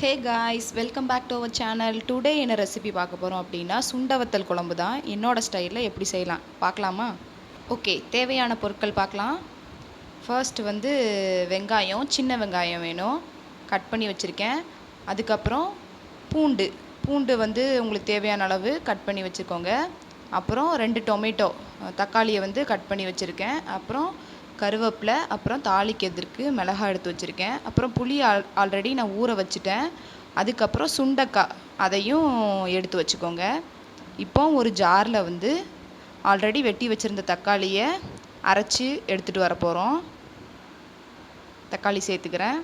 Hey guys welcome back to our channel today என்ன recipe பார்க்க போகிறோம் அப்படின்னா சுண்டவத்தல் குழம்பு தான். என்னோட ஸ்டைலில் எப்படி செய்யலாம்? பார்க்கலாமா? ஓகே தேவையான பொருட்கள் பார்க்கலாம். ஃபர்ஸ்ட் வந்து வெங்காயம் சின்ன வெங்காயம் வேணும். கட் பண்ணி வச்சுருக்கேன். அதுக்கப்புறம் பூண்டு. பூண்டு வந்து உங்களுக்கு தேவையான அளவு கட் பண்ணி வச்சுக்கோங்க அப்புறம் ரெண்டு டொமேட்டோ தக்காளியை வந்து கட் பண்ணி வச்சுருக்கேன். அப்புறம் கருவேப்பிலை அப்புறம் தாளிக்கிறதுக்கு மிளகாய் எடுத்து வச்சுருக்கேன். அப்புறம் புளி ஆல் ஆல்ரெடி நான் ஊற வச்சுட்டேன். அதுக்கப்புறம் சுண்டக்காய் அதையும் எடுத்து வச்சுக்கோங்க. இப்போ ஒரு ஜாரில் வந்து ஆல்ரெடி வெட்டி வச்சுருந்த தக்காளியை அரைச்சி எடுத்துகிட்டு வர போகிறோம் தக்காளி சேர்த்துக்கிறேன்.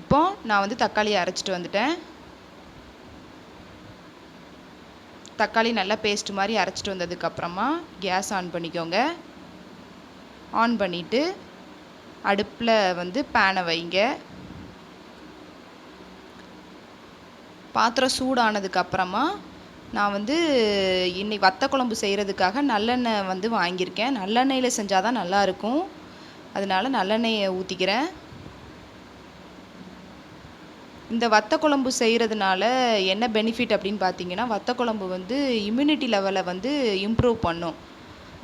இப்போ நான் வந்து தக்காளியை அரைச்சிட்டு வந்துட்டேன். தக்காளி நல்லா பேஸ்ட் மாதிரி அரைச்சிட்டு வந்ததுக்கப்புறமா கேஸ் ஆன் பண்ணிக்கோங்க. ஆன் பண்ணிவிட்டு அடுப்பில் வந்து பேனை வைங்க. பாத்திரம் சூடானதுக்கப்புறமா நான் வந்து இன்னைக்கு வத்த குழம்பு செய்கிறதுக்காக நல்லெண்ணெய் வந்து வாங்கியிருக்கேன். நல்லெண்ணெயில் செஞ்சால் தான் நல்லாயிருக்கும் அதனால நல்லெண்ணெயை ஊற்றிக்கிறேன் இந்த வத்த குழம்பு செய்கிறதுனால என்ன பெனிஃபிட் அப்படின்னு பார்த்தீங்கன்னா வத்த குழம்பு வந்து இம்யூனிட்டி லெவலை வந்து இம்ப்ரூவ் பண்ணும்.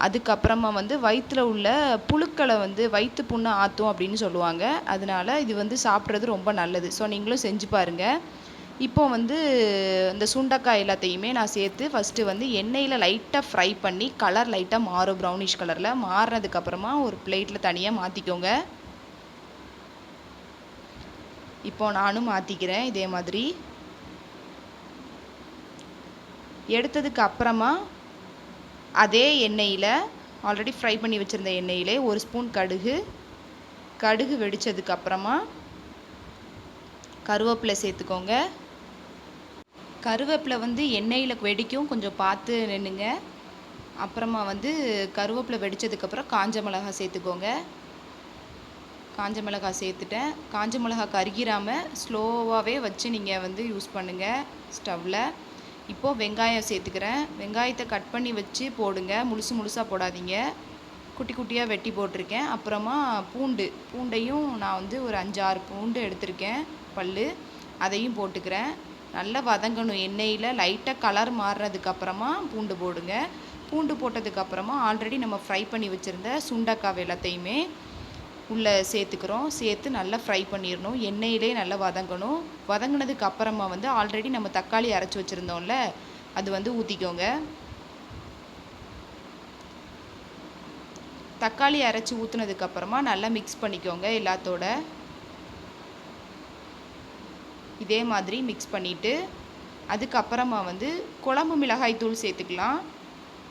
அதுக்கப்புறமா வந்து வயிற்றில் உள்ள புழுக்களை வந்து வயிற்று புண்ணை ஆற்றும் அப்படின்னு சொல்லுவாங்க. அதனால இது வந்து சாப்பிட்றது ரொம்ப நல்லது. ஸோ நீங்களும் செஞ்சு பாருங்கள் இப்போ வந்து இந்த சுண்டக்காய் எல்லாத்தையுமே நான் சேர்த்து ஃபஸ்ட்டு வந்து எண்ணெயில் லைட்டாக ஃப்ரை பண்ணி கலர் லைட்டாக மாறும் ப்ரௌனிஷ் கலரில் மாறினதுக்கப்புறமா ஒரு பிளேட்டில் தனியாக மாற்றிக்கோங்க இப்போ நானும் மாற்றிக்கிறேன் இதே மாதிரி. எடுத்ததுக்கு அப்புறமா அதே எண்ணெயில் ஆல்ரெடி ஃப்ரை பண்ணி வச்சுருந்த எண்ணெயிலே ஒரு ஸ்பூன் கடுகு. கடுகு வெடித்ததுக்கப்புறமா கருவேப்பிலை சேர்த்துக்கோங்க. கருவேப்பிலை வந்து எண்ணெயில் வெடிக்கும். கொஞ்சம் பார்த்து நின்றுங்க அப்புறமா வந்து கருவேப்பிலை வெடித்ததுக்கப்புறம் காஞ்ச மிளகாய் சேர்த்துக்கோங்க. காஞ்ச மிளகாய் சேர்த்துட்டேன். காஞ்ச மிளகாய் கருகிராமல் ஸ்லோவாகவே வச்சு நீங்கள் வந்து யூஸ் பண்ணுங்கள் ஸ்டவ்வில் இப்போது வெங்காயம் சேர்த்துக்கிறேன். வெங்காயத்தை கட் பண்ணி வச்சு போடுங்க. முழுசு முழுசாக போடாதீங்க. குட்டி குட்டியாக வெட்டி போட்டிருக்கேன். அப்புறமா பூண்டு. பூண்டையும் நான் வந்து ஒரு அஞ்சாறு பூண்டு எடுத்திருக்கேன். பல் அதையும் போட்டுக்கிறேன். நல்லா வதங்கணும். எண்ணெயில் லைட்டாக கலர் மாறுறதுக்கப்புறமா பூண்டு போடுங்க. பூண்டு போட்டதுக்கப்புறமா ஆல்ரெடி நம்ம ஃப்ரை பண்ணி வச்சுருந்த சுண்டக்காய் எல்லாத்தையுமே உள்ளே சேர்த்துக்கிறோம். சேர்த்து நல்லா ஃப்ரை பண்ணிடணும். எண்ணெயிலே நல்லா வதங்கணும். வதங்கினதுக்கு அப்புறமா வந்து ஆல்ரெடி நம்ம தக்காளி அரைச்சி வச்சுருந்தோம்ல அது வந்து ஊற்றிக்கோங்க தக்காளி அரைச்சி ஊற்றுனதுக்கப்புறமா நல்லா மிக்ஸ் பண்ணிக்கோங்க எல்லாத்தோட. இதே மாதிரி மிக்ஸ் பண்ணிவிட்டு அதுக்கப்புறமா வந்து குழம்பு மிளகாய் தூள் சேர்த்துக்கலாம்.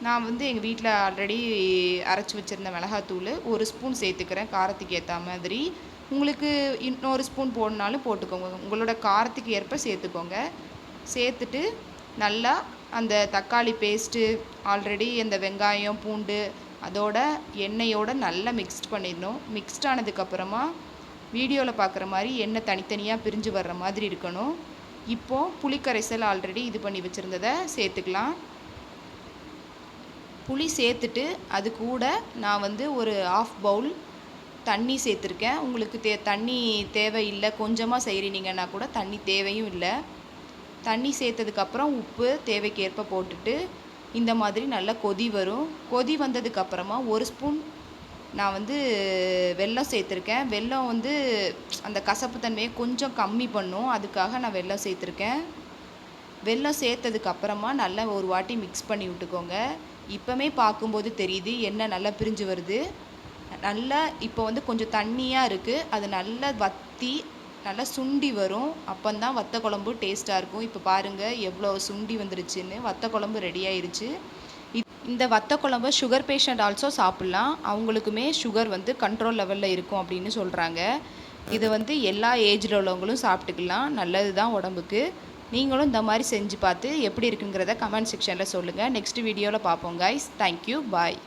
நான் வந்து எங்கள் வீட்டில் ஆல்ரெடி அரைச்சி வச்சுருந்த மிளகாத்தூள் ஒரு ஸ்பூன் சேர்த்துக்கிறேன் காரத்துக்கு ஏற்ற மாதிரி. உங்களுக்கு இன்னொரு ஸ்பூன் போடணுனாலும் போட்டுக்கோங்க. உங்களோட காரத்துக்கு ஏற்ப சேர்த்துக்கோங்க. சேர்த்துட்டு நல்லா அந்த தக்காளி பேஸ்ட்டு ஆல்ரெடி அந்த வெங்காயம் பூண்டு அதோட எண்ணெயோட நல்லா மிக்ஸ்ட் பண்ணிடணும். மிக்ஸ்ட் ஆனதுக்கப்புறமா வீடியோவில் பார்க்குற மாதிரி எண்ணெய் தனித்தனியாக பிரிஞ்சு வர்ற மாதிரி இருக்கணும். இப்போது புளிக்கரைசல் ஆல்ரெடி இது பண்ணி வச்சுருந்ததை சேர்த்துக்கலாம். புளி சேர்த்துட்டு அது கூட நான் வந்து ஒரு ஆஃப் பவுல் தண்ணி சேர்த்துருக்கேன். உங்களுக்கு தே தண்ணி தேவை இல்லை கொஞ்சமாக செய்கிறீங்கன்னா கூட தண்ணி தேவையும் இல்லை. தண்ணி சேர்த்ததுக்கப்புறம் உப்பு தேவைக்கேற்ப போட்டுட்டு இந்த மாதிரி நல்லா கொதி வரும். கொதி வந்ததுக்கப்புறமா ஒரு ஸ்பூன் நான் வந்து வெல்லம் சேர்த்துருக்கேன். வெல்லம் வந்து அந்த கசப்பு தன்மையை கொஞ்சம் கம்மி பண்ணும். அதுக்காக நான் வெல்லம் சேர்த்துருக்கேன். வெல்லம் சேர்த்ததுக்கப்புறமா நல்லா ஒரு வாட்டி மிக்ஸ் பண்ணி விட்டுக்கோங்க. இப்போமே பார்க்கும்போது தெரியுது எண்ணெய் நல்லா பிரிஞ்சு வருது. நல்லா இப்போ வந்து கொஞ்சம் தண்ணியாக இருக்குது அது நல்லா வற்றி நல்லா சுண்டி வரும். அப்போந்தான் வத்த குழம்பு டேஸ்ட்டாக இருக்கும். இப்போ பாருங்கள் எவ்வளோ சுண்டி வந்துருச்சுன்னு. வத்த குழம்பு ரெடி ஆயிருச்சு. இந்த வத்த குழம்பு சுகர் பேஷண்ட் ஆல்சோ சாப்பிட்லாம். அவங்களுக்குமே சுகர் வந்து கண்ட்ரோல் லெவலில் இருக்கும் அப்படின்னு சொல்கிறாங்க இதை வந்து எல்லா ஏஜில் உள்ளவங்களும் சாப்பிட்டுக்கலாம். நல்லது தான் உடம்புக்கு. நீங்களும் இந்த மாதிரி செஞ்சு பார்த்து எப்படி இருக்குங்கிறத கமெண்ட் செக்ஷனில் சொல்லுங்கள் நெக்ஸ்ட் வீடியோவில் பார்ப்போம் கைஸ் தேங்க்யூ பாய்